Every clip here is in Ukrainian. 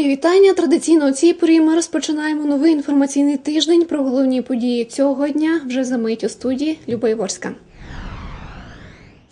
Мої вітання. Традиційно у цій порі ми розпочинаємо новий інформаційний тиждень про головні події цього дня. Вже за мить у студії Люба Іворська.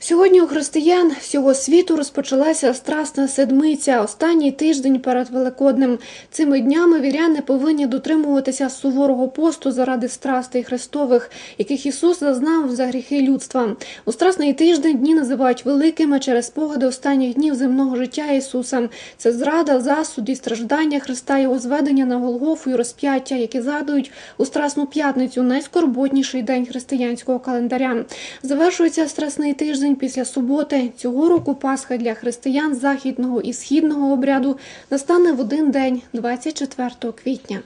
Сьогодні у християн всього світу розпочалася страсна седмиця, останній тиждень перед Великоднем. Цими днями віряни повинні дотримуватися суворого посту заради страстей Христових, яких Ісус зазнав за гріхи людства. У страсний тиждень дні називають великими через спогади останніх днів земного життя Ісуса. Це зрада, засуд і страждання Христа, його зведення на Голгофу і розп'яття, які згадують у Страсну п'ятницю, найскорботніший день християнського календаря. Завершується страсний тиждень після суботи. Цього року Пасха для християн західного і східного обряду настане в один день, 24 квітня.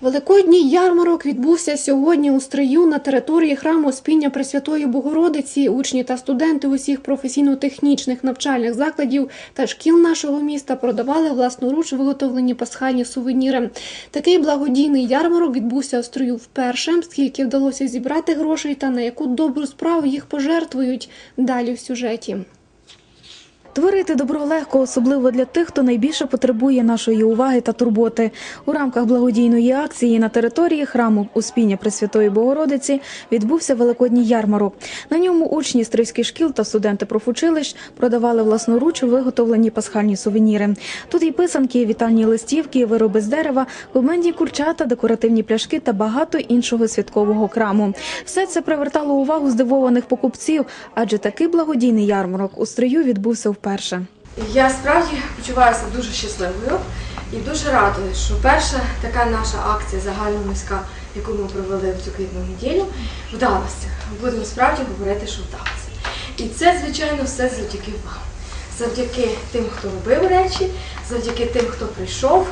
Великодній ярмарок відбувся сьогодні у Стрию на території храму Спіння Пресвятої Богородиці. Учні та студенти усіх професійно-технічних навчальних закладів та шкіл нашого міста продавали власноруч виготовлені пасхальні сувеніри. Такий благодійний ярмарок відбувся у Стрию вперше. Скільки вдалося зібрати грошей та на яку добру справу їх пожертвують далі в сюжеті. Творити добро легко, особливо для тих, хто найбільше потребує нашої уваги та турботи. У рамках благодійної акції на території храму Успіння Пресвятої Богородиці відбувся великодній ярмарок. На ньому учні стрийських шкіл та студенти профучилищ продавали власноруч виготовлені пасхальні сувеніри. Тут і писанки, вітальні листівки, вироби з дерева, кумедні курчата, декоративні пляшки та багато іншого святкового краму. Все це привертало увагу здивованих покупців, адже такий благодійний ярмарок у стрию відбувся вперше. Я справді почуваюся дуже щасливою і дуже радою, що перша така наша акція загальноміська, яку ми провели в цю квітну неділю, вдалася. Будемо справді говорити, що вдалося. І це, звичайно, все завдяки вам. Завдяки тим, хто робив речі, завдяки тим, хто прийшов,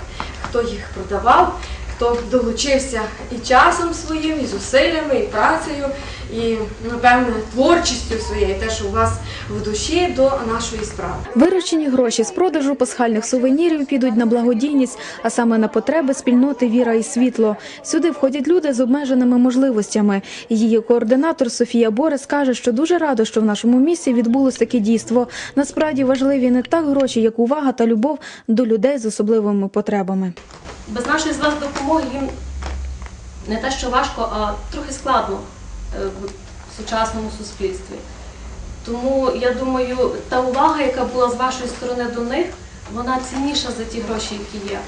хто їх продавав, хто долучився і часом своїм, і зусиллями, і працею, і, напевне, творчістю своєю, те, що у вас в душі до нашої справи. Виручені гроші з продажу пасхальних сувенірів підуть на благодійність, а саме на потреби спільноти Віра і світло. Сюди входять люди з обмеженими можливостями. Її координатор Софія Борис каже, що дуже рада, що в нашому місті відбулось таке дійство. Насправді важливі не так гроші, як увага та любов до людей з особливими потребами. без нашої з вас допомоги їм не те, що важко, а трохи складно в сучасному суспільстві. Тому я думаю, та увага, яка була з вашої сторони до них, вона цінніша за ті гроші, які є.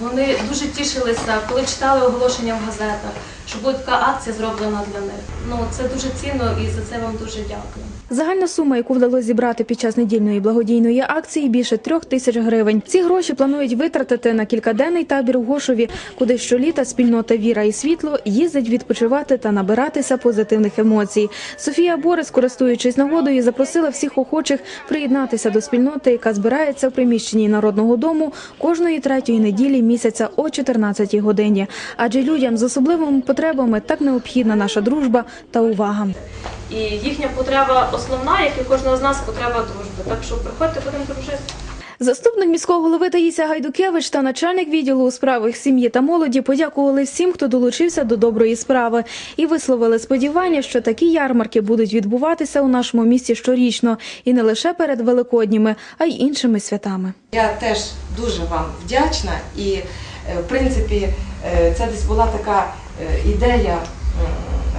Вони дуже тішилися, коли читали оголошення в газетах, що буде така акція зроблена для них. Ну це дуже цінно і за це вам дуже дякую. Загальна сума, яку вдалося зібрати під час недільної благодійної акції, більше трьох тисяч гривень. Ці гроші планують витратити на кількаденний табір у Гошові, куди щоліта спільнота Віра і світло їздить відпочивати та набиратися позитивних емоцій. Софія Борис, користуючись нагодою, запросила всіх охочих приєднатися до спільноти, яка збирається в приміщенні народного дому кожної третьої неділі місяця о 14 годині. Адже людям з особливими потребами так необхідна наша дружба та увага. І їхня потреба основна, як і кожного з нас, потреба дружби. Так що приходьте, будемо дружити. Заступник міського голови Таїся Гайдукевич та начальник відділу у справах сім'ї та молоді подякували всім, хто долучився до доброї справи, і висловили сподівання, що такі ярмарки будуть відбуватися у нашому місті щорічно і не лише перед великодніми, а й іншими святами. Я теж дуже вам вдячна, і е, в принципі е, це десь була така ідея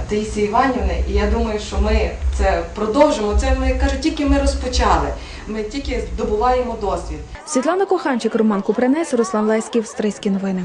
Таїсі Іванівни, і я думаю, що ми це продовжимо. Це ми кажу, тільки ми розпочали. Ми тільки здобуваємо досвід. Світлана Коханчик, Роман Купринець, Руслан Лайський, Стрийські новини.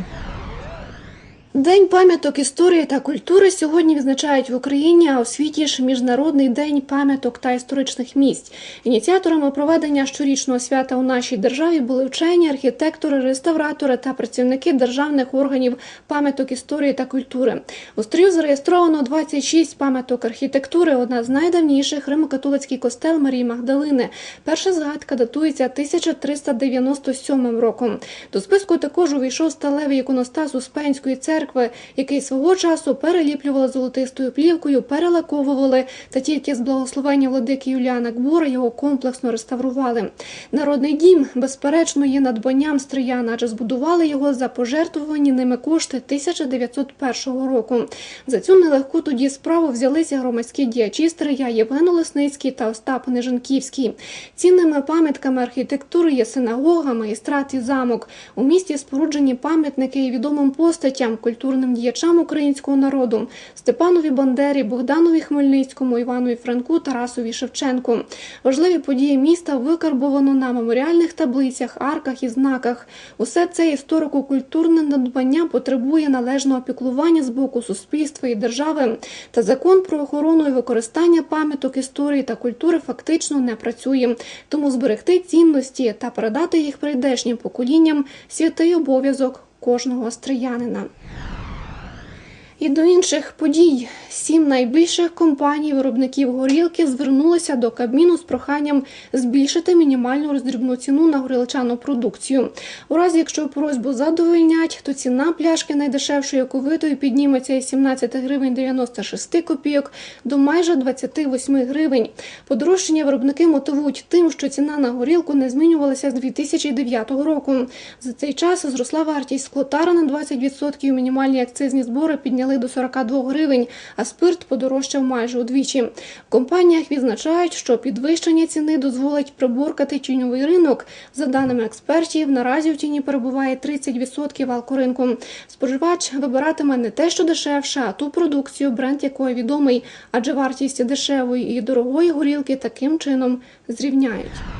День пам'яток історії та культури сьогодні відзначають в Україні, а у світі ж Міжнародний день пам'яток та історичних місць. Ініціаторами проведення щорічного свята у нашій державі були вчені, архітектори, реставратори та працівники державних органів пам'яток історії та культури. У стрію зареєстровано 26 пам'яток архітектури. Одна з найдавніших Римо-католицький костел Марії Магдалини. Перша згадка датується 1397 роком. До списку також увійшов сталевий іконостас Успенської церкви. Церкви, який свого часу переліплювали золотистою плівкою, перелаковували та тільки з благословення владики Юліана Гбора його комплексно реставрували. Народний дім, безперечно, є надбанням стрияна, адже збудували його за пожертвувані ними кошти 1901 року. За цю нелегку тоді справу взялися громадські діячі Стрия Євген Олесницький та Остап Нежанківський. Цінними пам'ятками архітектури є синагога, магістрат і замок. У місті споруджені пам'ятники і відомим постатям, культурним діячам українського народу Степанові Бандері, Богданові Хмельницькому, Іванові Франку, Тарасові Шевченку. Важливі події міста викарбовано на меморіальних таблицях, арках і знаках. Усе це історико-культурне надбання потребує належного піклування з боку суспільства і держави. Та закон про охорону і використання пам'яток історії та культури фактично не працює. Тому зберегти цінності та передати їх прийдешнім поколінням святий обов'язок кожного остриянина. І до інших подій сім найбільших компаній виробників горілки звернулися до Кабміну з проханням збільшити мінімальну роздрібну ціну на горілчану продукцію. У разі, якщо просьбу задовольнять, то ціна пляшки найдешевшої оковитої підніметься із 17 гривень 96 копійок до майже 28 гривень. Подорожчання виробники мотивують тим, що ціна на горілку не змінювалася з 2009 року. За цей час зросла вартість склотара на 20%, мінімальні акцизні збори підняли до 42 гривень, а спирт подорожчав майже удвічі. В компаніях відзначають, що підвищення ціни дозволить приборкати тіньовий ринок. За даними експертів, наразі в тіні перебуває 30% алкоринку. Споживач вибиратиме не те, що дешевше, а ту продукцію, бренд якої відомий, адже вартість дешевої і дорогої горілки таким чином зрівняють.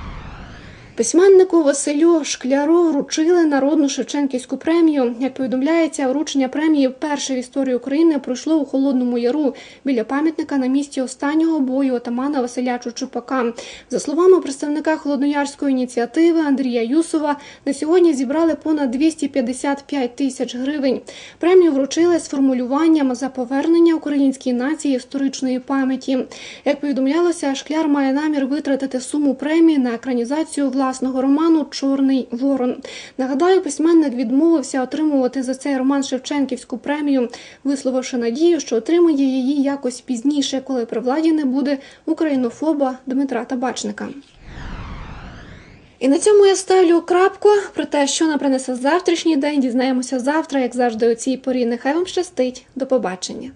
Письменнику Василю Шкляру вручили народну Шевченківську премію. Як повідомляється, вручення премії вперше в історії України пройшло у Холодному Яру біля пам'ятника на місці останнього бою отамана Василя Чучупака. За словами представника холодноярської ініціативи Андрія Юсова, на сьогодні зібрали понад 255 тисяч гривень. Премію вручили з формулюванням за повернення українській нації історичної пам'яті. Як повідомлялося, Шкляр має намір витратити суму премії на екранізацію власного роману Чорний ворон. Нагадаю, письменник відмовився отримувати за цей роман Шевченківську премію, висловивши надію, що отримає її якось пізніше, коли при владі не буде українофоба Дмитра Табачника. І на цьому я ставлю крапку. Про те, що нам принесе завтрашній день, дізнаємося завтра, як завжди, у цій порі. Нехай вам щастить. До побачення.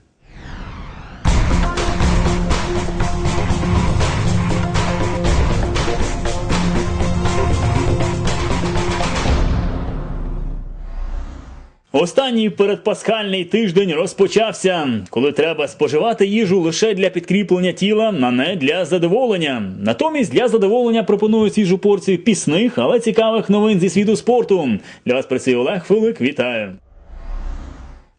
Останній передпасхальний тиждень розпочався, коли треба споживати їжу лише для підкріплення тіла, а не для задоволення. Натомість для задоволення пропоную свіжу порцію пісних, але цікавих новин зі світу спорту. Для вас працює Олег Филик. Вітаю.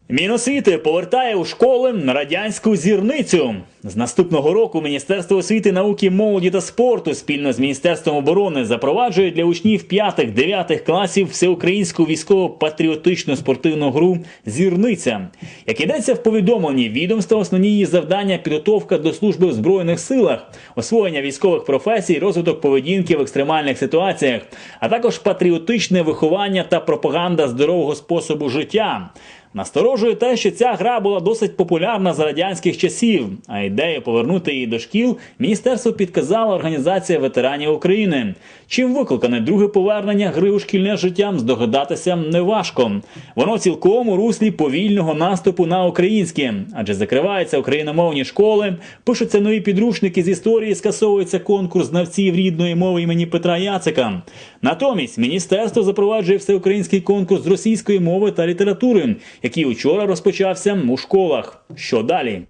Міносвіти повертає у школи радянську зірницю. З наступного року Міністерство освіти, науки, молоді та спорту спільно з Міністерством оборони запроваджує для учнів 5-9 класів всеукраїнську військово-патріотичну спортивну гру Зірниця. Як йдеться в повідомленні, відомства основні її завдання підготовка до служби в збройних силах, освоєння військових професій, розвиток поведінки в екстремальних ситуаціях, а також патріотичне виховання та пропаганда здорового способу життя. Насторожує те, що ця гра була досить популярна за радянських часів, а ідею повернути її до шкіл міністерство підказала організація ветеранів України. Чим викликане друге повернення гри у шкільне життя, здогадатися неважко. Воно цілком у руслі повільного наступу на українське, адже закриваються україномовні школи, пишуться нові підручники з історії, скасовується конкурс знавців рідної мови імені Петра Яцика. Натомість міністерство запроваджує всеукраїнський конкурс з російської мови та літератури, який учора розпочався у школах. Що далі?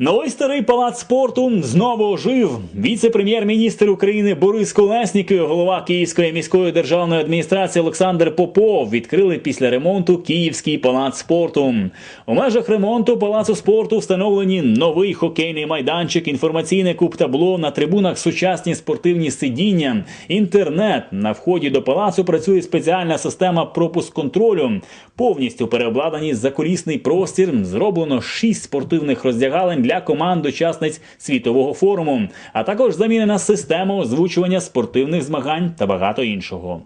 Новий старий палац спорту знову ожив. Віце-прем'єр-міністр України Борис Колеснік і голова Київської міської державної адміністрації Олександр Попов відкрили після ремонту Київський палац спорту. У межах ремонту палацу спорту встановлені новий хокейний майданчик, інформаційне куб-табло на трибунах сучасні спортивні сидіння, інтернет. На вході до палацу працює спеціальна система пропуск-контролю. Повністю переобладнані закулісний простір. Зроблено шість спортивних роздягалень для команд учасниць світового форуму, а також замінена система озвучування спортивних змагань та багато іншого.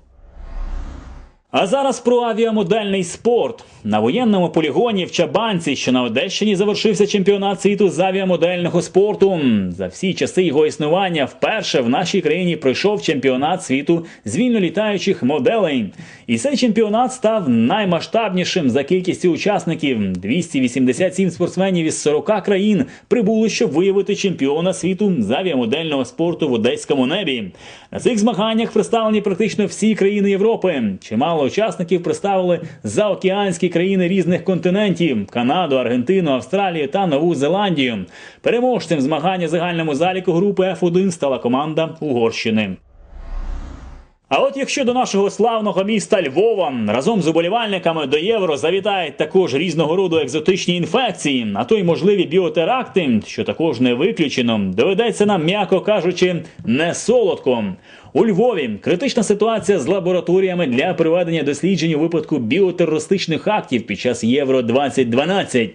А зараз про авіамодельний спорт. На воєнному полігоні в Чабанці, що на Одещині завершився чемпіонат світу з авіамодельного спорту. За всі часи його існування вперше в нашій країні пройшов чемпіонат світу з вільнолітаючих моделей. І цей чемпіонат став наймасштабнішим за кількістю учасників. 287 спортсменів із 40 країн прибули, щоб виявити чемпіона світу з авіамодельного спорту в одеському небі. На цих змаганнях представлені практично всі країни Європи. Чимало учасників представили заокеанські країни різних континентів: Канаду, Аргентину, Австралію та Нову Зеландію. Переможцем змагання загальному заліку групи F1 стала команда Угорщини. А от якщо до нашого славного міста Львова разом з уболівальниками до євро завітають також різного роду екзотичні інфекції, а то й можливі біотеракти, що також не виключено, доведеться нам, м'яко кажучи, не солодко. У Львові. Критична ситуація з лабораторіями для проведення досліджень у випадку біотерористичних актів під час Євро 2012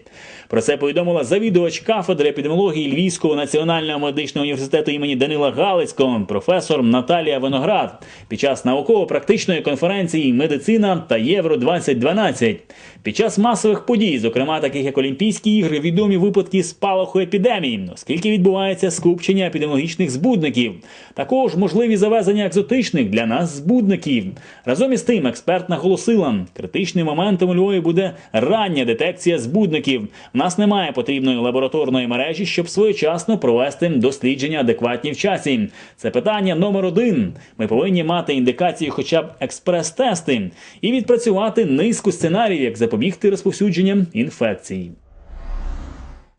Про це повідомила завідувач кафедри епідеміології Львівського національного медичного університету імені Данила Галицького, професор Наталія Виноград, під час науково-практичної конференції Медицина та Євро 2012 Під час масових подій, зокрема таких як Олімпійські ігри, відомі випадки спалаху епідемії, оскільки відбувається скупчення епідеміологічних збудників. Також можливі завезення екзотичних для нас збудників. Разом із тим, експерт наголосила, критичним моментом у Львові буде рання детекція збудників. У нас немає потрібної лабораторної мережі, щоб своєчасно провести дослідження адекватні в часі. Це питання номер один. Ми повинні мати індикації, хоча б експрес-тести, і відпрацювати низку сценаріїв, як запобігти розповсюдженням інфекцій.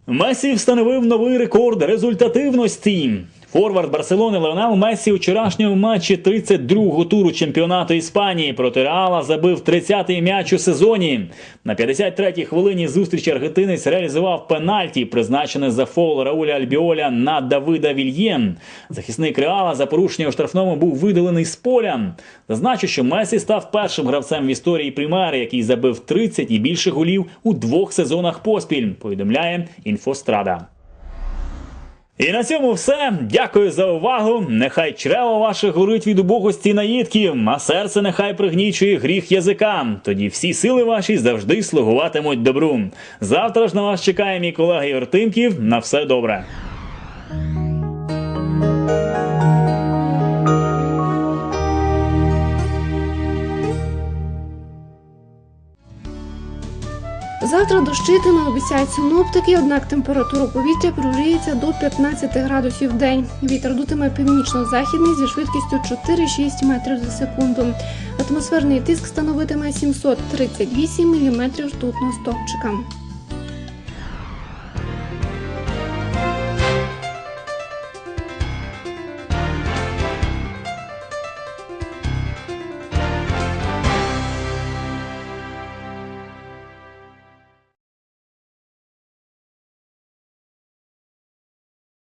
Месі встановив новий рекорд результативності. Форвард Барселони Леонел Месі у вчорашньому матчі 32-го туру чемпіонату Іспанії проти Реала забив 30-й м'яч у сезоні. На 53-й хвилині зустрічі аргентинець реалізував пенальті, призначене за фол Рауля Альбіоля на Давида Вільєн. Захисник Реала за порушення у штрафному був видалений з поля. Зазначу, що Месі став першим гравцем в історії Примери, який забив 30 і більше голів у двох сезонах поспіль. Повідомляє Інфострада. І на цьому все. Дякую за увагу. Нехай чрево ваше горить від убогості наїдків, а серце нехай пригнічує гріх язика. Тоді всі сили ваші завжди слугуватимуть добру. Завтра ж на вас чекає мій колега Ігор На все добре. Завтра дощитиме, обіцяють синоптики, однак температура повітря прогріється до 15 градусів в день. Вітер дутиме північно-західний зі швидкістю 4-6 метрів за секунду. Атмосферний тиск становитиме 738 мм ртутного стовпчика.